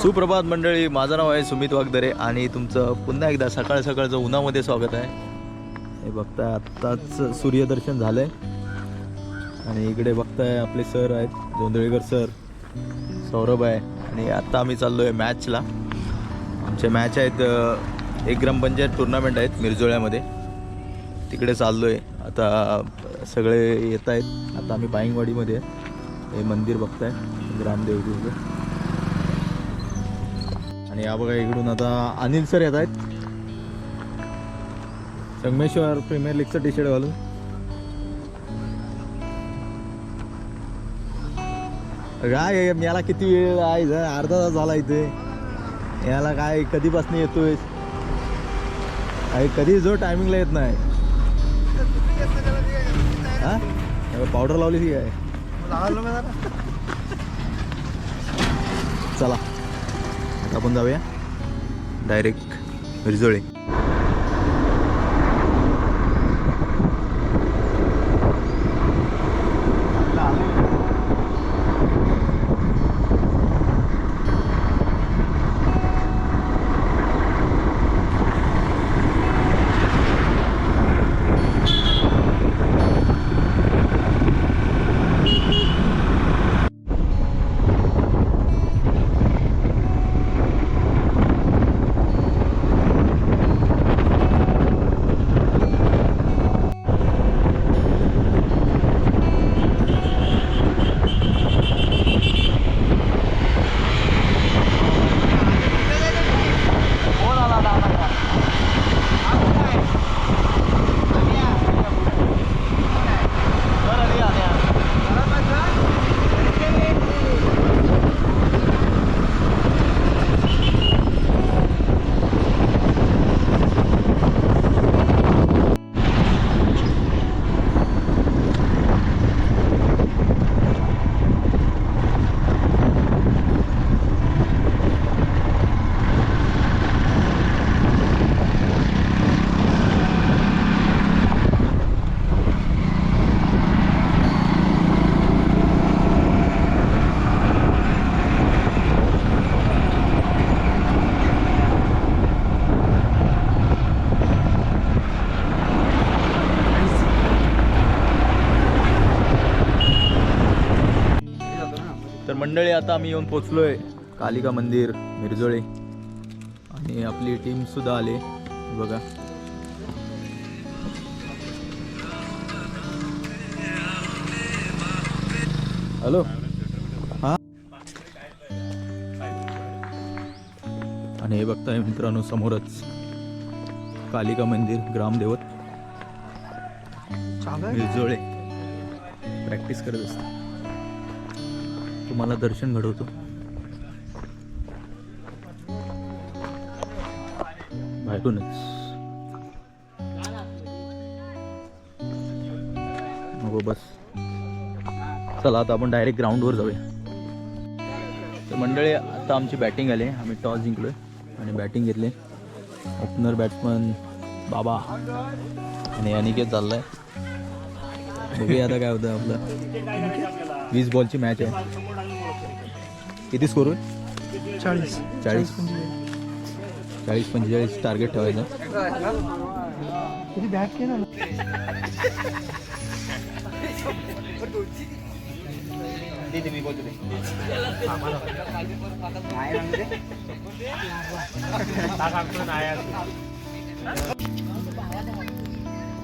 सुप्रभात मंडळी माझं नाव आहे सुमित वागदरे आणि तुमचं पुन्हा एकदा सकाळ सकाळचं उन्हामध्ये स्वागत आहे. हे बघताय आत्ताच सूर्यदर्शन झालंय. आणि इकडे बघताय आपले सर आहेत जोंधळीकर सर सौरभ आहे. आणि आत्ता आम्ही चाललो आहे मॅचला आमचे मॅच आहेत एक ग्रामपंचायत टुर्नामेंट आहेत मिरजोळ्यामध्ये. तिकडे चाललो आहे आता सगळे येत आहेत आता आम्ही बाईंगवाडीमध्ये हे मंदिर बघताय ग्रामदेवजीचं आणि या बघा इकडून आता अनिल सर येत आहेत. संगमेश्वर प्रीमियर लीगचं टी शर्ट घालून काय आहे, याला किती वेळ आहे अर्धा तास झाला इथे. याला काय कधीपासून येतोय? अरे कधी जो टायमिंगला येत नाही. हा? पावडर लावली की काय? चला. आपण जाऊया. डायरेक्ट मिरजोळे तर मंडळी आता आम्ही येऊन पोचलोय कालिका मंदिर मिरजोळे. आणि आपली टीम सुद्धा आली. बघा. हॅलो. हा? आणि हे बघताय मित्रांनो समोरच कालिका मंदिर ग्रामदेवत. मिरजोळे. प्रॅक्टिस करत असतात. तुम्हाला दर्शन घडवतो. बाहेरूनच. नको बस. चला आता आपण डायरेक्ट ग्राउंडवर जाऊया. तर मंडळी आता आमची बॅटिंग आली. आम्ही टॉस जिंकलोय आणि बॅटिंग घेतले. ओपनर बॅट्समन बाबा आणि अनिकेत चाललाय बघूया आता काय होतं आपलं. वीस बॉलची मॅच आहे. किती स्कोर होईल? चाळीस. चाळीस. चाळीस पंचेचाळीस टार्गेट ठेवायचं.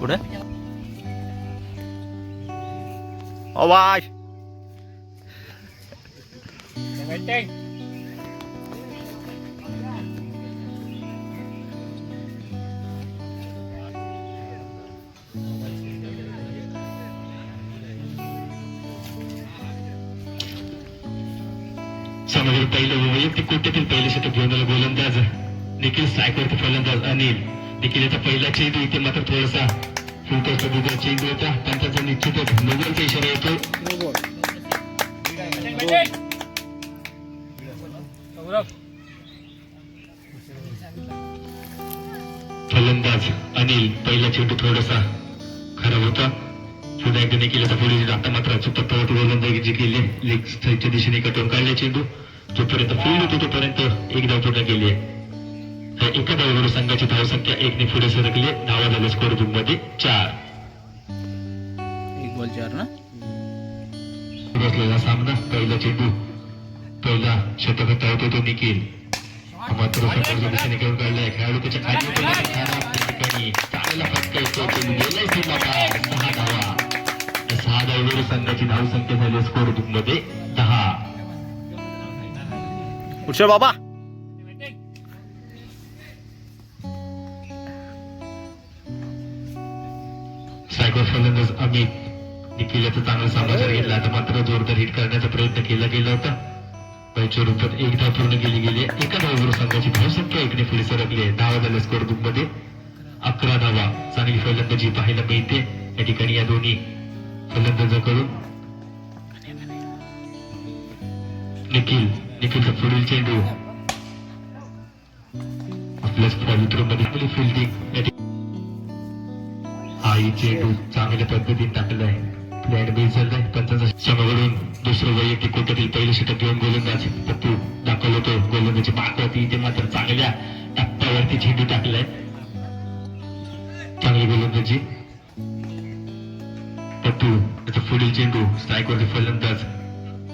कुठे? आवाज समोर पहिलं वैयक्तिक कोट्यातील पहिले घेऊन आला गोलंदाज. निखिल स्ट्रायकवरती फलंदाज अनिल. निखिल याचा पहिला चेंडू इथे मात्र थोडासा फुलकरचा दुसरा चेंडू होता. पण त्याचा निश्चितच नोबलचा इशारा येतो. फलंदाज अनिल पहिला चेंडू थोडासा खराब होता. पुन्हा एकदा निखिल याचा पुढे आता मात्र चुकता गोलंदाजी केली. लेग साईडच्या दिशेने कटवून काढले चेंडू. जोपर्यंत फील्ड होती तोपर्यंत एक धाव पूर्ण केली आहे तर एका धावेवर संघाची धावसंख्या एकने पुढे सरकली. धावा झाल्या स्कोर बुकमध्ये चार. एक बॉल चार ना? बसलेला सामना पहिला चेंडू पहिला शतक धावतो तो निखिल. मात्र दिशेने खेळून काढलाय खेळाडू त्याच्याखाली ठिकाणी चांगला फटका येतो. सहा धावा. या सहा धावेवर संघाची धावसंख्या झाली स्कोरमध्ये दहा. उठशे बाबा. सायकल फलंदाज अमित निखिल याचा चांगला समाचार घेतला. आता मात्र जोरदार हिट करण्याचा प्रयत्न केला गेला होता. पैच्या रूपात एक धाव पूर्ण केली गेली एका धावावर संघाची धावसंख्या एकने पुढे सरकली. आहे धावा झाल्या स्कोर बुक अकरा धावा. चांगली फलंदाजी पाहायला मिळते या ठिकाणी या दोन्ही फलंदाजाकडून निखिल निखिलचा पुढील चेंडू. आपल्याच पवित्रमध्ये आपली फिल्डिंग आई चेंडू चांगल्या पद्धतीने टाकला आहे. समोरून दुसरं वैयक्तिक कोट्यातील पहिले षटक घेऊन गोलंदाज. पप्पू दाखल होतो गोलंदाजी होती इथे मात्र चांगल्या टप्प्यावरती झेंडू टाकलाय. चांगली गोलंदाजी. पप्पू त्याचा पुढील चेंडू स्ट्राईक वरती फलंदाज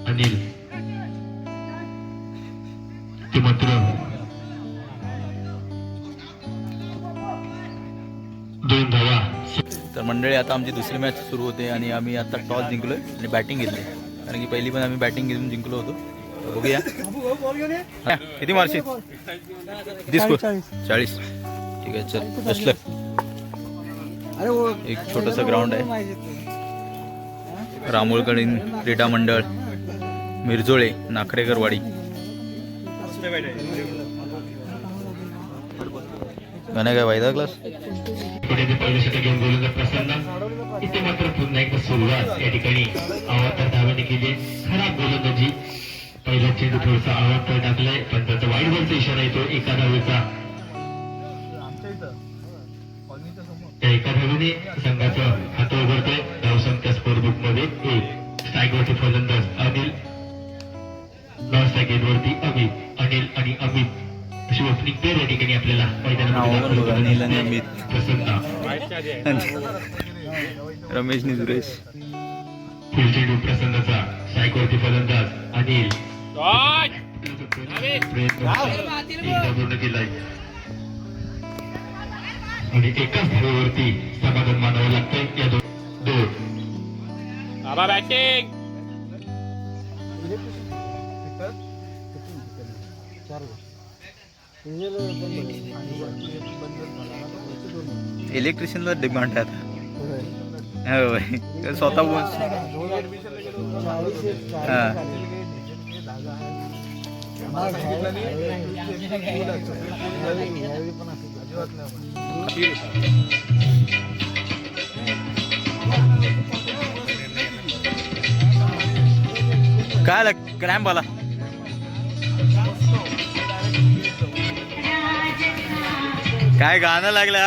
अनिल. ते मात्र तर मंडळी आता आमची दुसरी मॅच सुरू होते आणि आम्ही आता टॉस जिंकलोय आणि बॅटिंग घेतली. कारण की पहिली पण आम्ही बॅटिंग घेऊन जिंकलो होतो. बघूया. किती मार्कशीट किती चाळीस. चाळीस. ठीक आहे चल बसलं एक छोटंसं ग्राउंड आहे. रामोळकडीन क्रीडा मंडळ मिरजोळे नाखरेकरवाडी गाणे काय वायदा क्लास पुढे ते पहिलं घेऊन गोलंदाज प्रसन्न. इथे मात्र पुन्हा एकदा सुरुवात. या ठिकाणी आवातर धावाने केली. खराब गोलंदाजी. पहिला चेंडू थोडासा आवाज टाकलाय पण त्याचा वाईट वरचा इशारा येतो. एका धावेचा. त्या एका धावेने संघाचं हात उघडतोय. धावसंख्या स्कोर बुकमध्ये एक. स्ट्राईक वरती फलंदाज अनिल. नॉन स्ट्राईक वरती अमित. अनिल आणि अमित. अशी ओपनिंग पेर या ठिकाणी आपल्याला मैदानामध्ये रमेश निजुरेश फुल चेंडू प्रसन्नाचा सायकवरती फलंदाज अनिल. प्रयत्न पूर्ण केलाय. आणि एकाच धावेवरती समाधान मानावं लागतंय. या दोन दोन. बॅटिंग इलेक्ट्रिशियनला डिमांड आहे आता. होय. स्वतः बोल. हा. काय आलं? क्रॅम्प आला काय गाणं लागलं?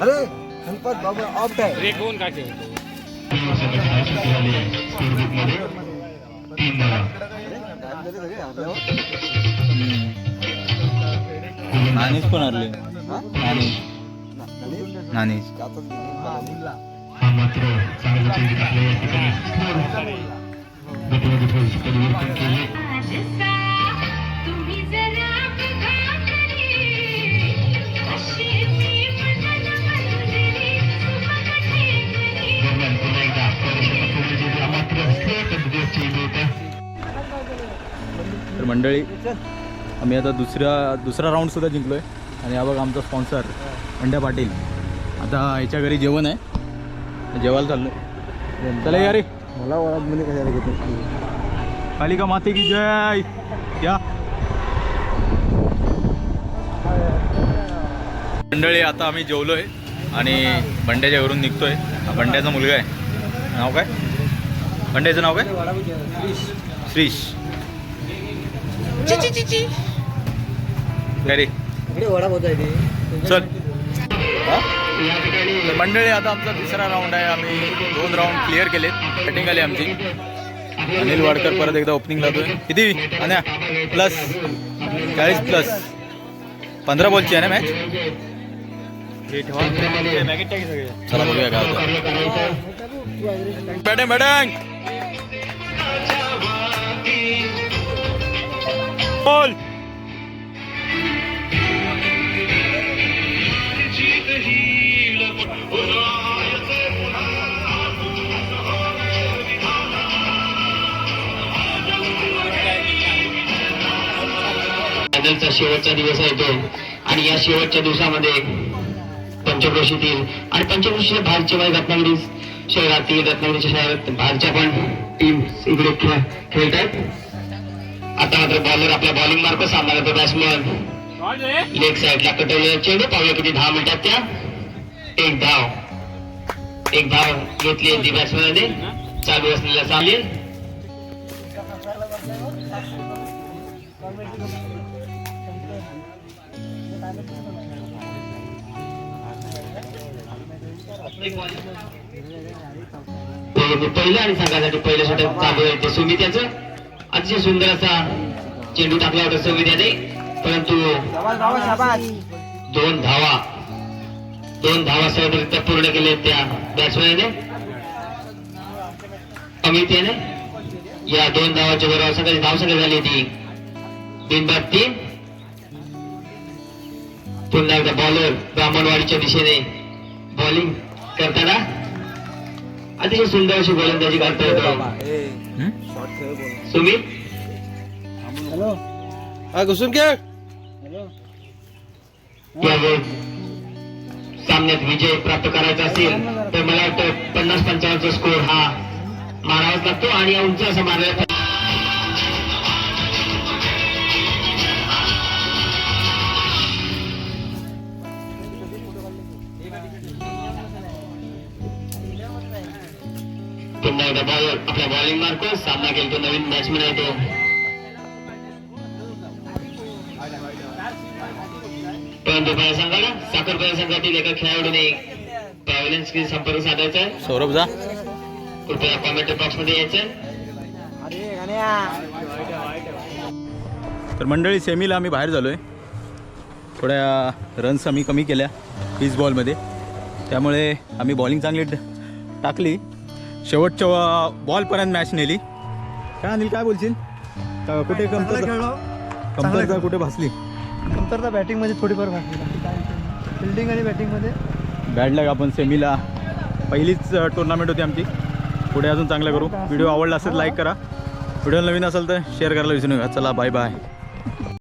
अरे गणपत बाबा ऑफ आहे तीन धावा नानीच पण हरले. नानी नानी हा मात्र मंडळी आम्ही आता दुसऱ्या दुसरा राऊंड सुद्धा जिंकलोय. आणि हा बघ आमचा स्पॉन्सर अंड्या पाटील. आता याच्या घरी जेवण आहे. जेवायला चाललोय. चला या रे मला ओळख कशाला घेत नाही कालिका माते की जय. या. मंडळी आता आम्ही जेवलोय आणि बंड्याच्या घरून निघतोय. हा बंड्याचा मुलगा आहे. नाव काय? बंड्याचं नाव काय? श्रीश. चल. मंडळी आता आमचा तिसरा राऊंड आहे. आम्ही दोन राऊंड क्लिअर केलेत. बॅटिंग आली आमची. अनिल वाडकर परत एकदा ओपनिंग लावतोय. किती? आणि प्लस चाळीस प्लस पंधरा बॉलची आहे ना मॅच चला बघूया काय होतं. बॅटिंग बॅटिंग बॉल शेवटचा दिवस आहे तो. आणि या शेवटच्या दिवसामध्ये पंचक्रोशीतील आणि पंचक्रोशीच्या बाहेरच्या बाहेर रत्नागिरी शहरातील रत्नागिरीच्या शहरात बाहेरच्या पण टीम इकडे खेळत आहेत आता मात्र बॉलर आपला बॉलिंग मार्क सामना करतो बॅट्समन लेग साईडला कटवलेला चेंडू पाहूया किती दहा मिनिटात त्या. एक धाव. एक धाव घेतली होती बॅट्समॅनने चालू असलेल्या सामने. ते पहिलं आणि संघासाठी पहिलं षटक चालू आहे ते सुमित याचं. अतिशय सुंदर असा चेंडू टाकला होता सुमित याने परंतु दोन धावा दोन धावा सहजरित्या पूर्ण केले त्या बॅट्समॅनने अमित याने. या दोन धावाच्या बरोबर सगळी धावसंख्या झाली होती. बिनबाद तीन. पुन्हा एकदा बॉलर ब्राह्मणवाडीच्या दिशेने बॉलिंग करताना अतिशय सुंदर अशी गोलंदाजी करता येतो. सुमित हॅलो. हा घुसून खेळ. हॅलो. सामन्यात विजय प्राप्त करायचा असेल तर मला वाटतं पन्नास पंचावन्नचा स्कोर हा मारावाच लागतो आणि या उंच असं मारायला एकदा बॉलर आपल्या बॉलिंग मार्को सामना केला तो नवीन बॅट्समॅन आहे तो. परंतु पहिल्या संघाला साखर संघातील एका खेळाडूने पॅव्हलियन्स संपर्क साधायचा आहे. सौरभ जा. कृपया कॉमेंट बॉक्समध्ये यायचं. अरे गाण्या तर मंडळी सेमीला आम्ही बाहेर झालो आहे थोड्या रन्स आम्ही कमी केल्या. पीस बॉलमध्ये त्यामुळे आम्ही बॉलिंग चांगली टाकली. शेवटच्या बॉलपर्यंत मॅच नेली. काय अनिल काय बोलशील? का- कुठे कमतरता? कमतरता कुठे भासली? नंतर बॅटिंगमध्ये थोडीफार भासली. फिल्डिंग आणि बॅटिंगमध्ये बॅड लग आपण सेमीला पहिलीच टुर्नामेंट होती आमची. पुढे अजून चांगलं करू. व्हिडिओ आवडला असेल लाईक करा. व्हिडिओ नवीन असेल तर शेअर करायला विसरू नका. चला बाय बाय